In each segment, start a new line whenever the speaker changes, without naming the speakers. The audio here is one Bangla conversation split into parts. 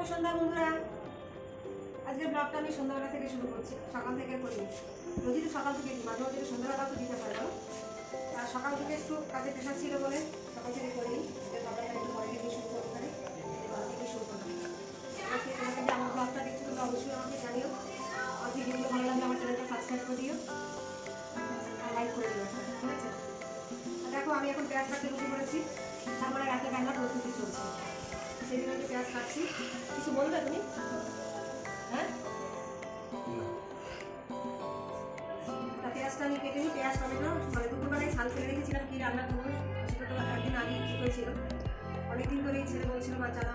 শুভ সন্ধ্যা বন্ধুরা। আজকে ব্লগটা আমি সন্ধ্যাবেলা থেকে শুরু করছি। সকাল থেকে করি যদি সকাল থেকে দিই মাঝে মাঝে সন্ধ্যাবেলা তো দিতে পারব আর সকাল থেকে একটু কাজে প্রেশার ছিল বলে সকাল থেকে করিনি সকালটা একটু শুরু করতে পারি। থেকে শুরু আমাকে তোমাকে যে আমার ব্লগটা দেখছ তোমরা অবশ্যই আমাকে জানিও। আর ভিডিওগুলো ভালো লাগলে আমার চ্যানেলটা সাবস্ক্রাইব করে দিও। আর করে দিও, ঠিক আছে? দেখো, আমি এখন পেঁয়াজ কাটতে বসে পড়েছি। তারপরে রাতে রান্নার প্রস্তুতি চলছে। জন্য একটু পেঁয়াজ কাটছি কিছু বলবে তুমি? হ্যাঁ? পেঁয়াজটা আমি কেটে নিই, পেঁয়াজ, টমেটো মানে দুপুরবেলায় ছাল ফেলে রেখেছিলাম কি রান্না করব সেটা তো একদিন আগে ঠিক হয়েছিল। অনেকদিন ধরেই ছেলে বলছিল, মা চানা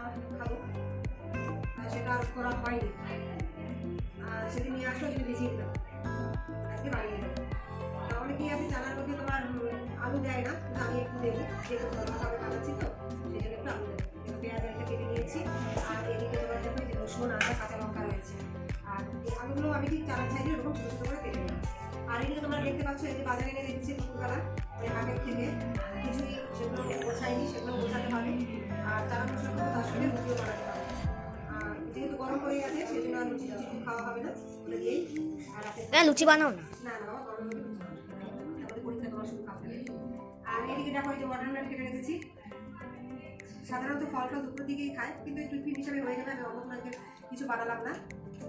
সেটা করা হয়নি। আর সেদিন নিয়ে আসলো, কিন্তু বেশি দিলাম। আজকে বানিয়ে দেবো। তা অনেকেই আছে, চানার মধ্যে তোমার আলু দেয় না আমি একটু দেবো, যেহেতু আলুগুলো আমি ঠিক চানার সাইডে এরকম ছোটো ছোটো করে কেটে নিই আর এদিকে তোমরা দেখতে পাচ্ছ এই যে বাজারে এনে দিচ্ছে দুপুরবেলা ওই হাটের থেকে। কিছুই সেগুলো গোছাইনি সেগুলো গোছাতে হবে। আর চানা মশলাগুলো তার সঙ্গে রুটিও বানাতে হবে। আর যেহেতু গরম হয়ে গেছে সেই জন্য আর লুচি টুচি খাওয়া হবে না ওগুলো দিয়েই। আর
লুচি বানাও না।
না না গরম লুচি পরীক্ষা তোমার শুধু খাওয়া আর এদিকে দেখো এই যে ওয়াটারমেলন কেটে রেখেছি। সাধারণত ফলটা দুপুরের দিকেই খায় কিন্তু একটু টিফিন হিসাবে হয়ে যাবে আমি অন্য কিছু বানালাম না।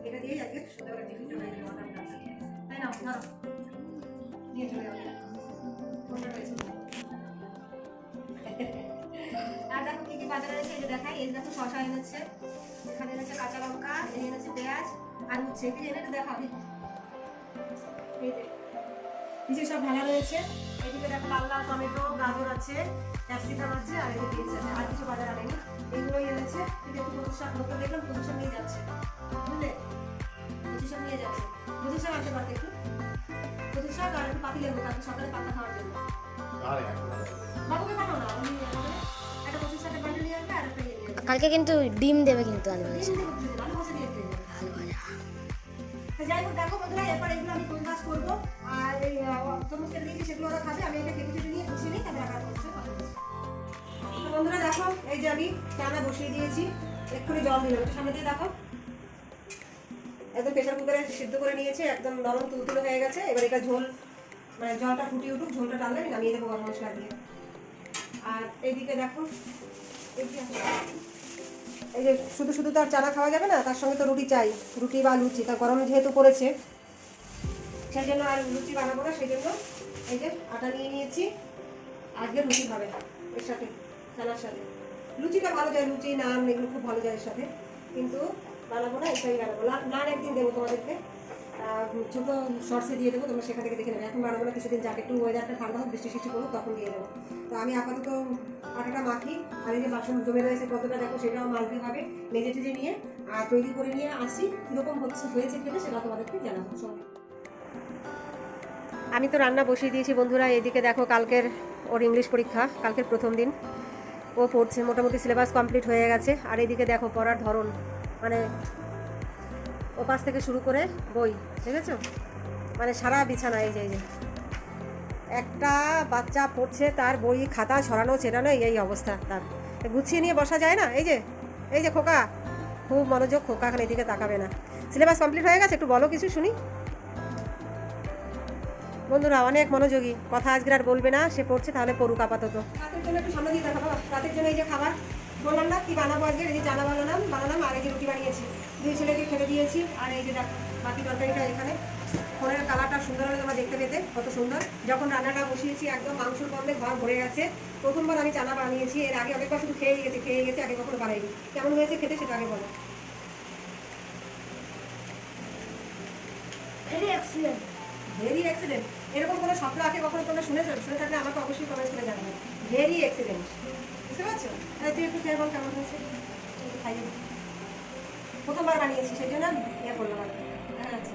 এটা দিয়েই আজকে সন্ধ্যাবেলা টিফিনটা হয়ে ওয়াটারমেলন তাই না ধরো নিয়ে চলে যাবে আর দেখো কি কি বাজারে রয়েছে এটা দেখাই এর দেখো শশা এনেছে এখানে এনেছে কাঁচা লঙ্কা এনেছে পেঁয়াজ, আর হচ্ছে কি এনে দেখাবি এই যে। নিচে সব ঢালা রয়েছে। এদিকে দেখো লাল লাল টমেটো গাজর আছে ক্যাপসিকাম আছে আর এদিকে বিনস আছে। আর কিছু বাজার আনেনি এইগুলোই এনেছে। কিন্তু একটু কচু শাক লোকে দেখলাম কচু শাক নিয়ে যাচ্ছে। বুঝলে? কচু শাক নিয়ে যাচ্ছে। কচু শাক আছে পাতে একটু। কচু শাক আর একটু পাতি লেবু কালকে সকালে পাতা খাওয়ার জন্য। বাবুকে পাঠাও না আমাদের একটা কচু শাকের বান্ডেল নিয়ে আসবে আর একটা ইয়ে
কালকে কিন্তু ডিম দেবে কিন্তু আলু ভাজা।
ডিম দিয়ে কচু আলু ভাজা। তো যাই হোক, দেখো বন্ধুরা, এরপর এগুলো আমি কোন কাজ করব। আর এই তরমুজ কেটে সেগুলো ওরা আমি এটা কেটে নিয়ে গুছিয়ে করছে বন্ধুরা, দেখো, এই যে আমি চানা বসিয়ে দিয়েছি, এক্ষুনি জল দিলাম একটু সামনে দিয়ে দেখো। একদম প্রেশার কুকারে সিদ্ধ করে নিয়েছে, একদম নরম তুলতুলে হয়ে গেছে, এবার এটা ঝোল মানে জলটা ফুটিয়ে উঠুক, ঝোলটা টানলে আমি নামিয়ে দেবো গরম মশলা দিয়ে। আর এইদিকে দেখো এই যে শুধু শুধু তো আর চানা খাওয়া যাবে না, তার সঙ্গে তো রুটি চাই, রুটি বা লুচি তা গরম যেহেতু পড়েছে সেই জন্য আর লুচি বানাবো না, সেই জন্য এই যে আটা নিয়ে নিয়েছি। আজকে রুটি হবে এর সাথে, চানার সাথে। লুচিটা ভালো যায়, লুচি, নান, এগুলো খুব ভালো যায় এর সাথে। কিন্তু বানাবো না এটাই বানাবো। নান একদিন দেবো তোমাদেরকে। ছোটো শর্টসে দিয়ে দেবো, তোমরা সেখান থেকে দেখে নেবে। এখন বানাবো না কিছুদিন যাকে, একটু ওয়েদারটা ঠান্ডা হোক বৃষ্টি সৃষ্টি করুক, তখন দিয়ে দেবো। তো আমি আপাতত আটাটা মাখি, আর এই যে বাসন জমে রয়েছে কতটা দেখো সেটাও মাখতে হবে, মেজে টেজে নিয়ে, আর তৈরি করে নিয়ে আসি। কীরকম হচ্ছে, হয়েছে খেতে সেটা তোমাদেরকে জানাব আমি তো রান্না বসিয়ে দিয়েছি, বন্ধুরা, এদিকে দেখো কালকের ওর ইংলিশ পরীক্ষা, কালকের প্রথম দিন। ও পড়ছে, মোটামুটি সিলেবাস কমপ্লিট হয়ে গেছে। আর এদিকে দেখো পড়ার ধরন মানে ওপাশ থেকে শুরু করে বই ঠিক আছে মানে সারা বিছানা, এই যে এই যে। একটা বাচ্চা পড়ছে, তার বই খাতা ছড়ানো ছেড়ানো এই অবস্থা তার। গুছিয়ে নিয়ে বসা যায় না? এই যে এই যে খোকা। খুব মনোযোগ খোকা এখন এদিকে তাকাবে না। সিলেবাস কমপ্লিট হয়ে গেছে? একটু বলো কিছু শুনি। বন্ধুরা, অনেক মনোযোগী। কথা আজকে আর বলবে না, সে পড়ছে, তাহলে পড়ুক আপাতত। রাতের জন্য একটু সামনে দিয়ে দেখাবো। রাতের জন্য এই যে খাবার, বললাম না কি বানাবো আজকে? এই যে চানা বানালাম বানালাম এই যে রুটি বানিয়েছি। দুই ছেলেকে খেতে দিয়েছি। আর এই যে বাকি তরকারিটা এখানে। ফোনের কালারটা সুন্দর হলে তোমরা দেখতে পেতে কত সুন্দর। যখন রান্নাটা বসিয়েছি একদম মাংসর গন্ধে ঘর ভরে গেছে। প্রথমবার আমি চানা বানিয়েছি এর আগে অনেকবার শুধু খেয়ে গেছি খেয়ে গেছি আগে কখনো বানাইনি। কেমন হয়েছে খেতে সেটা আগে বলো। ভেরি এক্সিলেন্ট এরকম কোনো স্বপ্ন আগে কখনো তোমরা শুনেছো? শুনে থাকলে আমাকে অবশ্যই কমেন্ট করে জানাবে। ভেরি এক্সিলেন্ট বুঝতে পারছ? তুই একটু খেয়ে বল কেমন হয়েছে? খাইয়ে। প্রথমবার বানিয়েছি সেই জন্য ইয়ে করলাম আর। হ্যাঁ আচ্ছা।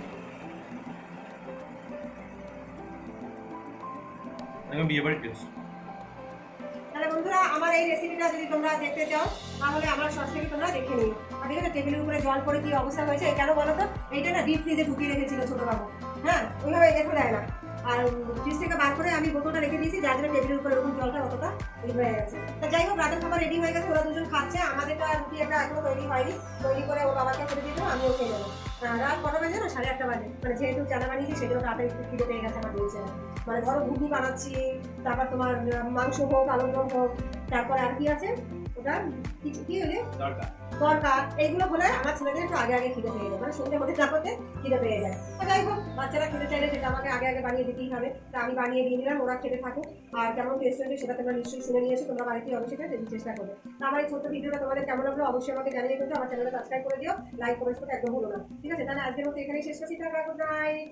তাহলে বন্ধুরা আমার এই রেসিপিটা যদি তোমরা দেখতে চাও তাহলে আমার শর্টস থেকে তোমরা দেখে নিও। আর দেখে টেবিলের উপরে জল পড়ে কি অবস্থা হয়েছে? কেন বলো তো? এইটা না ডিপ ফ্রিজে ঢুকিয়ে রেখেছিল ছোট বাবু হ্যাঁ ওইভাবে দেখো দেয় না। আর ফ্রিজ থেকে বার করে আমি বোতলটা রেখে দিয়েছি যার জন্য টেবিলের উপরে এরকম জলটা অতটা হয়ে গেছে। যাই হোক, রাতের খাবার রেডি হয়ে গেছে, ওরা দুজন খাচ্ছে। আমাদেরটা রুটি একটা এখনও তৈরি হয়নি। তৈরি করে ওর বাবাকে করে দিয়ে দেবো ওকে নেব। রাত কটা বাজে না? সাড়ে আটটা বাজে। মানে যেহেতু চানা বানিয়েছি সেগুলো রাতে একটু খিদে পেয়ে গেছে আমার দিয়েছে। মানে ধরো ঘুগনি বানাচ্ছি, তারপর তোমার মাংস হোক, আলুর দম হোক, তারপর আর কি আছে? ওটা কি কি হলে?
দরকার।
এইগুলো হলে আমার ছেলেদের একটু আগে আগে খিদে পেয়ে যায় মানে সন্ধ্যে হতে না হতে খিদে পেয়ে যায়। তো যাই হোক বাচ্চারা খেতে চাইলে সেটা আমাকে আগে আগে বানিয়ে দিতেই হবে। তা আমি বানিয়ে দিয়ে দিলাম ওরা খেতে থাকুক। আর কেমন টেস্ট হয়েছে সেটা তোমরা নিশ্চয়ই শুনে নিয়েছো তোমরা বাড়িতে অবশ্যই চেষ্টা করবে। তো আমার এই ছোট্ট ভিডিওটা তোমাদের কেমন লাগল অবশ্যই আমাকে জানিয়ে কিন্তু আমার চ্যানেলটা সাবস্ক্রাইব করে দিও। লাইক কমেন্ট করতে একদম ভুলো না। ঠিক আছে তাহলে আজকের মতো এখানেই শেষ করছি। Good night